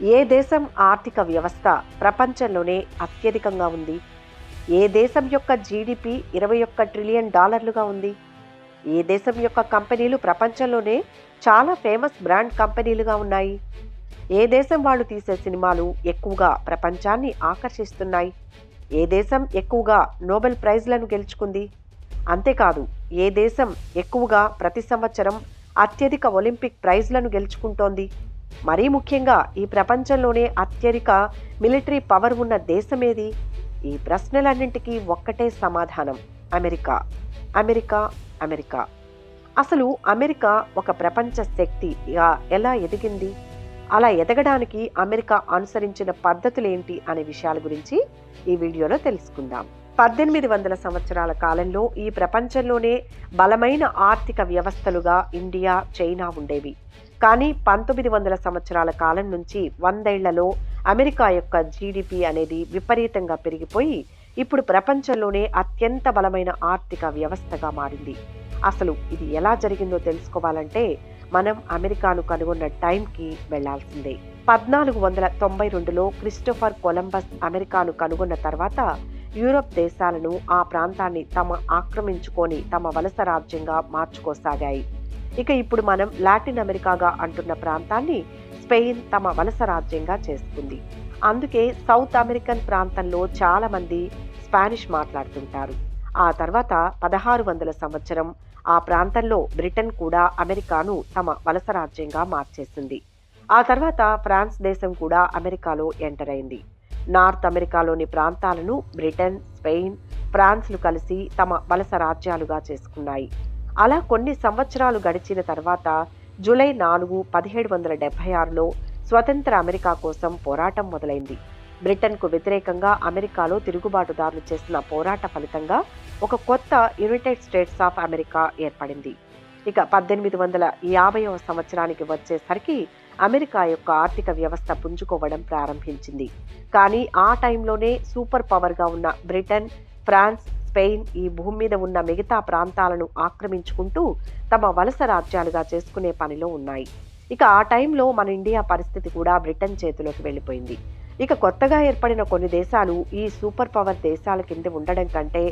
ఏ దేశం ఆర్థిక వ్యవస్థ ప్రపంచంలోనే అత్యధికంగా ఉంది? ఏ దేశం యొక్క జీడిపి ఇరవై ఒక్క ట్రిలియన్ డాలర్లుగా ఉంది? ఏ దేశం యొక్క కంపెనీలు ప్రపంచంలోనే చాలా ఫేమస్ బ్రాండ్ కంపెనీలుగా ఉన్నాయి? ఏ దేశం వాళ్ళు తీసే సినిమాలు ఎక్కువగా ప్రపంచాన్ని ఆకర్షిస్తున్నాయి? ఏ దేశం ఎక్కువగా నోబెల్ ప్రైజ్లను గెలుచుకుంది? అంతేకాదు ఏ దేశం ఎక్కువగా ప్రతి సంవత్సరం అత్యధిక ఒలింపిక్ ప్రైజ్లను గెలుచుకుంటోంది? మరీ ముఖ్యంగా ఈ ప్రపంచంలోనే అత్యధిక మిలిటరీ పవర్ ఉన్న దేశమేది? ఈ ప్రశ్నలన్నింటికీ ఒక్కటే సమాధానం. అమెరికా. America America. అసలు అమెరికా ఒక ప్రపంచ శక్తిగా ఎలా ఎదిగింది? అలా ఎదగడానికి అమెరికా అనుసరించిన పద్ధతులేంటి అనే విషయాల గురించి ఈ వీడియోలో తెలుసుకుందాం. పద్దెనిమిది వందల సంవత్సరాల కాలంలో ఈ ప్రపంచంలోనే బలమైన ఆర్థిక వ్యవస్థలుగా ఇండియా చైనా ఉండేవి. కానీ పంతొమ్మిది వందల సంవత్సరాల కాలం నుంచి వందేళ్ళలో అమెరికా యొక్క జీడిపి అనేది విపరీతంగా పెరిగిపోయి ఇప్పుడు ప్రపంచంలోనే అత్యంత బలమైన ఆర్థిక వ్యవస్థగా మారింది. అసలు ఇది ఎలా జరిగిందో తెలుసుకోవాలంటే మనం అమెరికాను కనుగొన్న టైంకి వెళ్ళాల్సిందే. పద్నాలుగు వందల తొంభై రెండులో క్రిస్టోఫర్ కొలంబస్ అమెరికాను కనుగొన్న తర్వాత యూరప్ దేశాలను ఆ ప్రాంతాన్ని తమ ఆక్రమించుకొని తమ వలస రాజ్యంగా మార్చుకోసాగాయి. ఇక ఇప్పుడు మనం లాటిన్ అమెరికాగా అంటున్న ప్రాంతాన్ని స్పెయిన్ తమ వలస రాజ్యంగా చేసుకుంది అందుకే సౌత్ అమెరికన్ ప్రాంతంలో చాలా మంది స్పానిష్ మాట్లాడుతుంటారు. ఆ తర్వాత పదహారు వందల సంవత్సరం ఆ ప్రాంతంలో బ్రిటన్ కూడా అమెరికాను తమ వలస రాజ్యంగా మార్చేసింది. ఆ తర్వాత ఫ్రాన్స్ దేశం కూడా అమెరికాలో ఎంటర్ అయింది. నార్త్ అమెరికాలోని ప్రాంతాలను బ్రిటన్ స్పెయిన్ ఫ్రాన్స్లు కలిసి తమ వలస రాజ్యాలుగా చేసుకున్నాయి. అలా కొన్ని సంవత్సరాలు గడిచిన తర్వాత జూలై నాలుగు పదిహేడు వందల డెబ్బై ఆరులో స్వతంత్ర అమెరికా కోసం పోరాటం మొదలైంది. బ్రిటన్కు వ్యతిరేకంగా అమెరికాలో తిరుగుబాటుదారులు చేసిన పోరాట ఫలితంగా ఒక కొత్త యునైటెడ్ స్టేట్స్ ఆఫ్ అమెరికా ఏర్పడింది. ఇక పద్దెనిమిది వందల యాభైవ సంవత్సరానికి వచ్చేసరికి అమెరికా యొక్క ఆర్థిక వ్యవస్థ పుంజుకోవడం ప్రారంభించింది. కానీ ఆ టైంలోనే సూపర్ పవర్గా ఉన్న బ్రిటన్ ఫ్రాన్స్ స్పెయిన్ ఈ భూమి మీద ఉన్న మిగతా ప్రాంతాలను ఆక్రమించుకుంటూ తమ వలస రాజ్యాలుగా చేసుకునే పనిలో ఉన్నాయి. ఇక ఆ టైంలో మన ఇండియా పరిస్థితి కూడా బ్రిటన్ చేతిలోకి వెళ్ళిపోయింది. ఇక కొత్తగా ఏర్పడిన కొన్ని దేశాలు ఈ సూపర్ పవర్ దేశాల కింద ఉండడం కంటే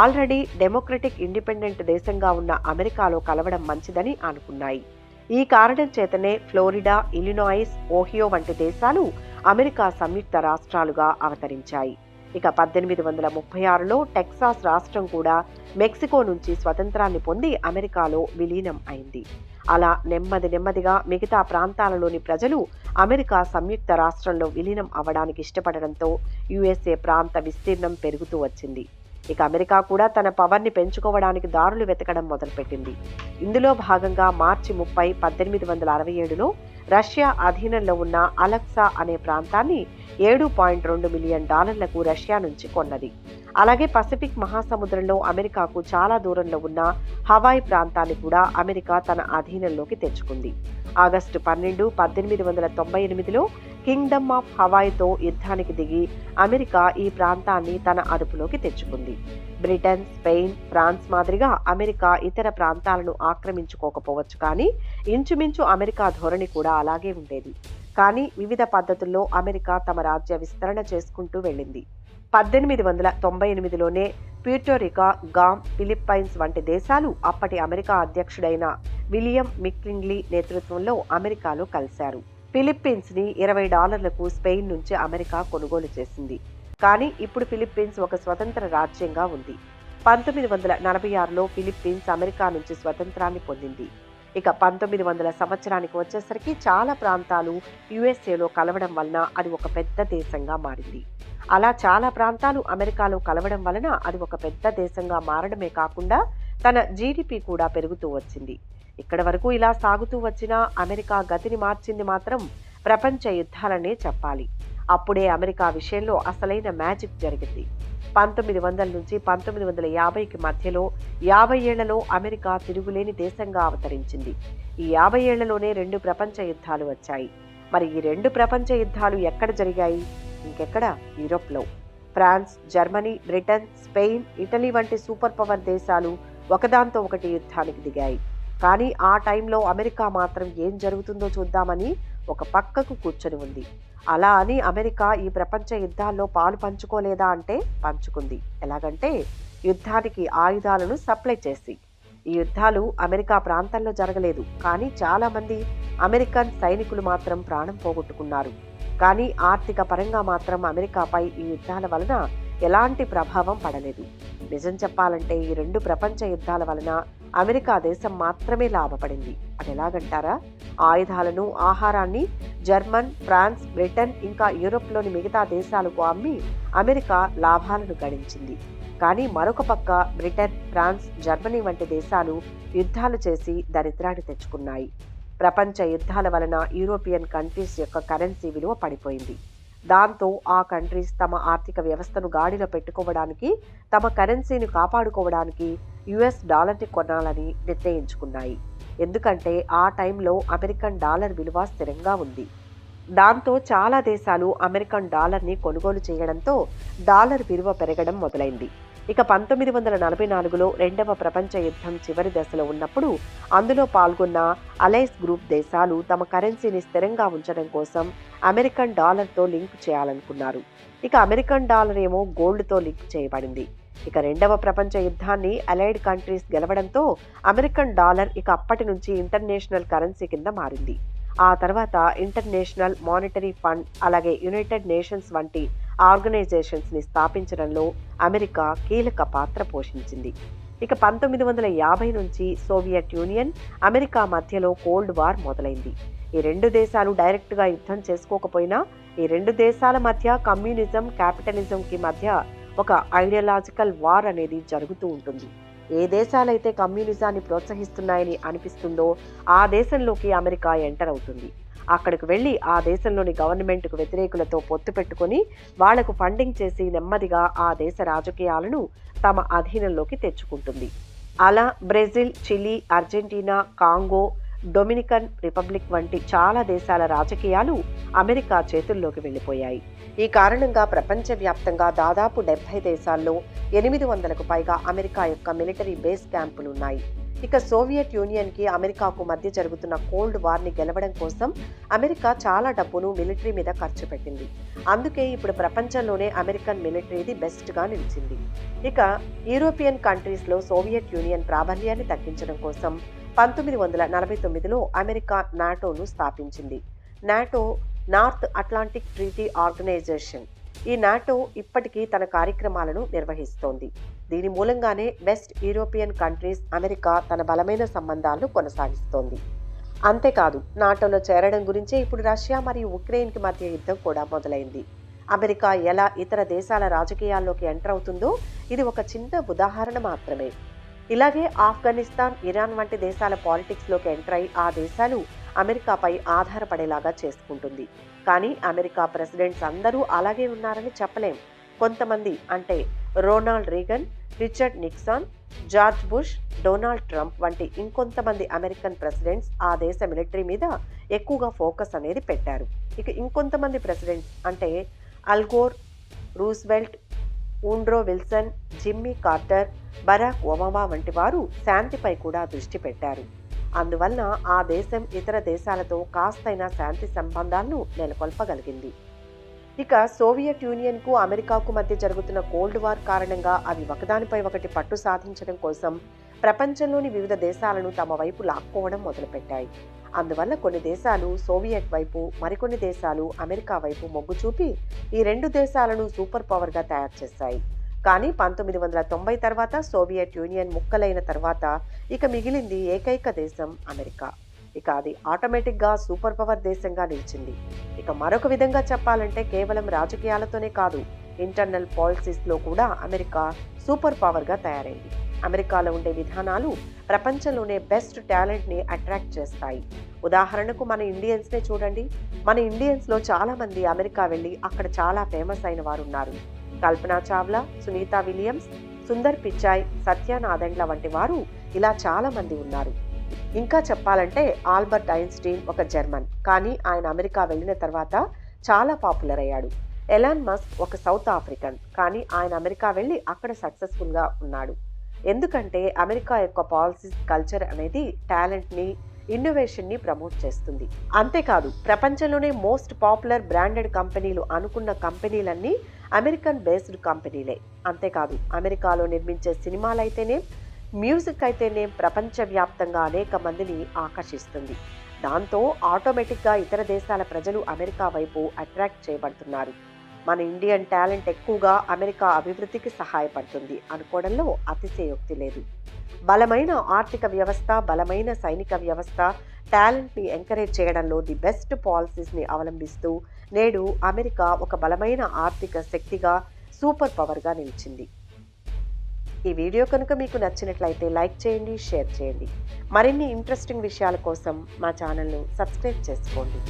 ఆల్రెడీ డెమోక్రటిక్ ఇండిపెండెంట్ దేశంగా ఉన్న అమెరికాలో కలవడం మంచిదని అనుకున్నాయి. ఈ కారణం చేతనే ఫ్లోరిడా ఇలినాయిస్ ఓహియో వంటి దేశాలు అమెరికా సంయుక్త రాష్ట్రాలుగా అవతరించాయి. ఇక పద్దెనిమిది వందల ముప్పై ఆరులో టెక్సాస్ రాష్ట్రం కూడా మెక్సికో నుంచి స్వతంత్రాన్ని పొంది అమెరికాలో విలీనం అయింది. అలా నెమ్మది నెమ్మదిగా మిగతా ప్రాంతాలలోని ప్రజలు అమెరికా సంయుక్త రాష్ట్రంలో విలీనం అవ్వడానికి ఇష్టపడడంతో యుఎస్ఏ ప్రాంత విస్తీర్ణం పెరుగుతూ వచ్చింది. ఇక అమెరికా కూడా తన పవర్ని పెంచుకోవడానికి దారులు వెతకడం మొదలుపెట్టింది. ఇందులో భాగంగా మార్చి ముప్పై పద్దెనిమిది వందల అరవై ఏడులో రష్యా అధీనంలో ఉన్న అలక్సా అనే ప్రాంతాన్ని ఏడు పాయింట్ రెండు మిలియన్ డాలర్లకు రష్యా నుంచి కొన్నది. అలాగే పసిఫిక్ మహాసముద్రంలో అమెరికాకు చాలా దూరంలో ఉన్న హవాయ్ ప్రాంతాన్ని కూడా అమెరికా తన అధీనంలోకి తెచ్చుకుంది. ఆగస్టు పన్నెండు పద్దెనిమిది వందల తొంభై ఎనిమిదిలో కింగ్డమ్ ఆఫ్ హవాయ్తో యుద్ధానికి దిగి అమెరికా ఈ ప్రాంతాన్ని తన అదుపులోకి తెచ్చుకుంది. బ్రిటన్ స్పెయిన్ ఫ్రాన్స్ మాదిరిగా అమెరికా ఇతర ప్రాంతాలను ఆక్రమించుకోకపోవచ్చు కానీ ఇంచుమించు అమెరికా ధోరణి కూడా అలాగే ఉండేది. కానీ వివిధ పద్ధతుల్లో అమెరికా తమ రాజ్య విస్తరణ చేసుకుంటూ వెళ్ళింది. పద్దెనిమిది వందల తొంభై ఎనిమిదిలోనే ప్యూర్టోరికా గామ్ ఫిలిప్పైన్స్ వంటి దేశాలు అప్పటి అమెరికా అధ్యక్షుడైన విలియం మిక్లింగ్లీ నేతృత్వంలో అమెరికాలో కలిశారు. ఫిలిప్పీన్స్ని ఇరవై డాలర్లకు స్పెయిన్ నుంచి అమెరికా కొనుగోలు చేసింది. కానీ ఇప్పుడు ఫిలిప్పీన్స్ ఒక స్వతంత్ర రాజ్యంగా ఉంది. పంతొమ్మిది వందల నలభై ఆరులో ఫిలిప్పీన్స్ అమెరికా నుంచి స్వతంత్రాన్ని పొందింది. ఇక పంతొమ్మిది వందల సంవత్సరానికి వచ్చేసరికి చాలా ప్రాంతాలు యుఎస్ఏలో కలవడం వలన అది ఒక పెద్ద దేశంగా మారింది. అలా చాలా ప్రాంతాలు అమెరికాలో కలవడం వలన అది ఒక పెద్ద దేశంగా మారడమే కాకుండా తన జీడిపి కూడా పెరుగుతూ వచ్చింది. ఇక్కడ వరకు ఇలా సాగుతూ వచ్చిన అమెరికా గతిని మార్చింది మాత్రం ప్రపంచ యుద్ధాలనే చెప్పాలి. అప్పుడే అమెరికా విషయంలో అసలైన మ్యాజిక్ జరిగింది. పంతొమ్మిది వందల నుంచి పంతొమ్మిది వందల యాభైకి మధ్యలో యాభై ఏళ్ళలో అమెరికా తిరుగులేని దేశంగా అవతరించింది. ఈ యాభై ఏళ్ళలోనే రెండు ప్రపంచ యుద్ధాలు వచ్చాయి. మరి ఈ రెండు ప్రపంచ యుద్ధాలు ఎక్కడ జరిగాయి? ఇంకెక్కడ? యూరోప్లో. France Germany Britain Spain Italy వంటి సూపర్ పవర్ దేశాలు ఒకదాంతో ఒకటి యుద్ధానికి దిగాయి. కానీ ఆ టైంలో అమెరికా మాత్రం ఏం జరుగుతుందో చూద్దామని ఒక పక్కకు కూర్చొని ఉంది. అలా అని అమెరికా ఈ ప్రపంచ యుద్ధాల్లో పాలు పంచుకోలేదా అంటే పంచుకుంది. ఎలాగంటే యుద్ధానికి ఆయుధాలను సప్లై చేసి. ఈ యుద్ధాలు అమెరికా ప్రాంతంలో జరగలేదు. కానీ చాలామంది అమెరికన్ సైనికులు మాత్రం ప్రాణం పోగొట్టుకున్నారు. కానీ ఆర్థిక పరంగా మాత్రం అమెరికాపై ఈ యుద్ధాల వలన ఎలాంటి ప్రభావం పడలేదు. నిజం చెప్పాలంటే ఈ రెండు ప్రపంచ యుద్ధాల వలన అమెరికా దేశం మాత్రమే లాభపడింది. అది ఎలాగంటారా? ఆయుధాలను ఆహారాన్ని జర్మన్ ఫ్రాన్స్ బ్రిటన్ ఇంకా యూరోప్లోని మిగతా దేశాలకు అమ్మి అమెరికా లాభాలను గడించింది కానీ మరొక పక్క బ్రిటన్ ఫ్రాన్స్ జర్మనీ వంటి దేశాలు యుద్ధాలు చేసి దరిద్రాన్ని తెచ్చుకున్నాయి. ప్రపంచ యుద్ధాల వలన యూరోపియన్ కంట్రీస్ యొక్క కరెన్సీ విలువ పడిపోయింది. దాంతో ఆ కంట్రీస్ తమ ఆర్థిక వ్యవస్థను గాడిలో పెట్టుకోవడానికి తమ కరెన్సీని కాపాడుకోవడానికి యుఎస్ డాలర్ని కొనాలని నిర్ణయించుకున్నాయి. ఎందుకంటే ఆ టైంలో అమెరికన్ డాలర్ విలువ స్థిరంగా ఉంది. దాంతో చాలా దేశాలు అమెరికన్ డాలర్ని కొనుగోలు చేయడంతో డాలర్ విలువ పెరగడం మొదలైంది. ఇక పంతొమ్మిది వందల నలభై నాలుగులో రెండవ ప్రపంచ యుద్ధం చివరి దశలో ఉన్నప్పుడు అందులో పాల్గొన్న అలైస్ గ్రూప్ దేశాలు తమ కరెన్సీని స్థిరంగా ఉంచడం కోసం అమెరికన్ డాలర్తో లింక్ చేయాలనుకున్నారు. ఇక అమెరికన్ డాలర్ ఏమో గోల్డ్తో లింక్ చేయబడింది. ఇక రెండవ ప్రపంచ యుద్ధాన్ని అలైడ్ కంట్రీస్ గెలవడంతో అమెరికన్ డాలర్ ఇక అప్పటి నుంచి ఇంటర్నేషనల్ కరెన్సీ కింద మారింది. ఆ తర్వాత ఇంటర్నేషనల్ మానిటరీ ఫండ్ అలాగే యునైటెడ్ నేషన్స్ వంటి ఆర్గనైజేషన్స్ని స్థాపించడంలో అమెరికా కీలక పాత్ర పోషించింది. ఇక పంతొమ్మిది వందల యాభై నుంచి సోవియట్ యూనియన్ అమెరికా మధ్యలో కోల్డ్ వార్ మొదలైంది. ఈ రెండు దేశాలు డైరెక్ట్గా యుద్ధం చేసుకోకపోయినా ఈ రెండు దేశాల మధ్య కమ్యూనిజం క్యాపిటలిజంకి మధ్య ఒక ఐడియలాజికల్ వార్ అనేది జరుగుతూ ఉంటుంది. ఏ దేశాలైతే కమ్యూనిజాన్ని ప్రోత్సహిస్తున్నాయని అనిపిస్తుందో ఆ దేశంలోకి అమెరికా ఎంటర్ అవుతుంది. అక్కడికి వెళ్ళి ఆ దేశంలోని గవర్నమెంట్కు వ్యతిరేకులతో పొత్తు పెట్టుకొని వాళ్ళకు ఫండింగ్ చేసి నెమ్మదిగా ఆ దేశ రాజకీయాలను తమ అధీనంలోకి తెచ్చుకుంటుంది. అలా Brazil Chile Argentina Congo Dominican Republic వంటి చాలా దేశాల రాజకీయాలు అమెరికా చేతుల్లోకి వెళ్ళిపోయాయి. ఈ కారణంగా ప్రపంచవ్యాప్తంగా దాదాపు డెబ్బై దేశాల్లో ఎనిమిది వందలకు పైగా అమెరికా యొక్క మిలిటరీ బేస్ క్యాంపులు ఉన్నాయి ఇక సోవియట్ యూనియన్కి అమెరికాకు మధ్య జరుగుతున్న కోల్డ్ వార్ని గెలవడం కోసం అమెరికా చాలా డబ్బును మిలిటరీ మీద ఖర్చు పెట్టింది. అందుకే ఇప్పుడు ప్రపంచంలోనే అమెరికన్ మిలిటరీది బెస్ట్గా నిలిచింది. ఇక యూరోపియన్ కంట్రీస్లో సోవియట్ యూనియన్ ప్రాబల్యాన్ని తగ్గించడం కోసం పంతొమ్మిది వందల నలభై తొమ్మిదిలో అమెరికా నాటోను స్థాపించింది. NATO North Atlantic Treaty Organization. ఈ నాటో ఇప్పటికీ తన కార్యక్రమాలను నిర్వహిస్తోంది. దీని మూలంగానే వెస్ట్ యూరోపియన్ కంట్రీస్ అమెరికా తన బలమైన సంబంధాలను కొనసాగిస్తోంది. అంతేకాదు నాటోలో చేరడం గురించే ఇప్పుడు రష్యా మరియు ఉక్రెయిన్కి మధ్య యుద్ధం కూడా మొదలైంది. అమెరికా ఎలా ఇతర దేశాల రాజకీయాల్లోకి ఎంటర్ అవుతుందో ఇది ఒక చిన్న ఉదాహరణ మాత్రమే. ఇలాగే ఆఫ్ఘనిస్తాన్ ఇరాన్ వంటి దేశాల పాలిటిక్స్లోకి ఎంటర్ అయి ఆ దేశాలు అమెరికాపై ఆధారపడేలాగా చేసుకుంటుంది. కానీ అమెరికా ప్రెసిడెంట్స్ అందరూ అలాగే ఉన్నారని చెప్పలేం. కొంతమంది అంటే Ronald Reagan Richard Nixon George Bush Donald Trump వంటి ఇంకొంతమంది అమెరికన్ ప్రెసిడెంట్స్ ఆ దేశ మిలిటరీ మీద ఎక్కువగా ఫోకస్ అనేది పెట్టారు. ఇక ఇంకొంతమంది ప్రెసిడెంట్స్ అంటే Al Gore Roosevelt Woodrow Wilson Jimmy Carter Barack Obama వంటి వారు శాంతిపై కూడా దృష్టి పెట్టారు. అందువలన ఆ దేశం ఇతర దేశాలతో కాస్తైనా శాంతి సంబంధాలను నెలకొల్పగలిగింది. ఇక సోవియట్ యూనియన్కు అమెరికాకు మధ్య జరుగుతున్న కోల్డ్ వార్ కారణంగా అవి ఒకదానిపై ఒకటి పట్టు సాధించడం కోసం ప్రపంచంలోని వివిధ దేశాలను తమ వైపు లాక్కోవడం మొదలుపెట్టాయి. అందువల్ల కొన్ని దేశాలు సోవియట్ వైపు మరికొన్ని దేశాలు అమెరికా వైపు మొగ్గు చూపి ఈ రెండు దేశాలను సూపర్ పవర్గా తయారు చేశాయి. కానీ పంతొమ్మిది వందల తొంభై తర్వాత సోవియట్ యూనియన్ ముక్కలైన తర్వాత ఇక మిగిలింది ఏకైక దేశం అమెరికా. ఇక అది ఆటోమేటిక్గా సూపర్ పవర్ దేశంగా నిలిచింది. ఇక మరొక విధంగా చెప్పాలంటే కేవలం రాజకీయాలతోనే కాదు ఇంటర్నల్ పాలసీస్లో కూడా అమెరికా సూపర్ పవర్గా తయారైంది. అమెరికాలో ఉండే విధానాలు ప్రపంచంలోనే బెస్ట్ టాలెంట్ని అట్రాక్ట్ చేస్తాయి. ఉదాహరణకు మన ఇండియన్స్నే చూడండి. మన ఇండియన్స్లో చాలామంది అమెరికా వెళ్ళి అక్కడ చాలా ఫేమస్ అయిన వారు ఉన్నారు కల్పనా చావ్లా సునీత విలియమ్స్ సుందర్ పిచాయ్ సత్యానాదెండ్ల వంటి వారు ఇలా చాలామంది ఉన్నారు. ఇంకా చెప్పాలంటే ఆల్బర్ట్ ఐన్స్టీన్ ఒక జర్మన్. కానీ ఆయన అమెరికా వెళ్ళిన తర్వాత చాలా పాపులర్ అయ్యాడు. ఎలాన్ మస్క్ ఒక సౌత్ ఆఫ్రికన్. కానీ ఆయన అమెరికా వెళ్ళి అక్కడ సక్సెస్ఫుల్గా ఉన్నాడు. ఎందుకంటే అమెరికా యొక్క పాలసీస్ కల్చర్ అనేది టాలెంట్ని ఇన్నోవేషన్ని ప్రమోట్ చేస్తుంది. అంతేకాదు ప్రపంచంలోనే మోస్ట్ పాపులర్ బ్రాండెడ్ కంపెనీలు అనుకున్న కంపెనీలన్నీ అమెరికన్ బేస్డ్ కంపెనీలే. అంతేకాదు అమెరికాలో నిర్మించే సినిమాలైతేనే మ్యూజిక్ అయితేనే ప్రపంచవ్యాప్తంగా అనేక మందిని ఆకర్షిస్తుంది. దాంతో ఆటోమేటిక్గా ఇతర దేశాల ప్రజలు అమెరికా వైపు అట్రాక్ట్ చేయబడుతున్నారు. మన ఇండియన్ టాలెంట్ ఎక్కువగా అమెరికా అభివృద్ధికి సహాయపడుతుంది అనుకోవడంలో అతిశయోక్తి లేదు. బలమైన ఆర్థిక వ్యవస్థ బలమైన సైనిక వ్యవస్థ టాలెంట్ని ఎంకరేజ్ చేయడంలో ది బెస్ట్ పాలసీస్ని అవలంబిస్తూ నేడు అమెరికా ఒక బలమైన ఆర్థిక శక్తిగా సూపర్ పవర్గా నిలిచింది. ఈ వీడియో కనుక మీకు నచ్చినట్లయితే లైక్ చేయండి షేర్ చేయండి. మరిన్ని ఇంట్రెస్టింగ్ విషయాల కోసం మా ఛానల్ను సబ్స్క్రైబ్ చేసుకోండి.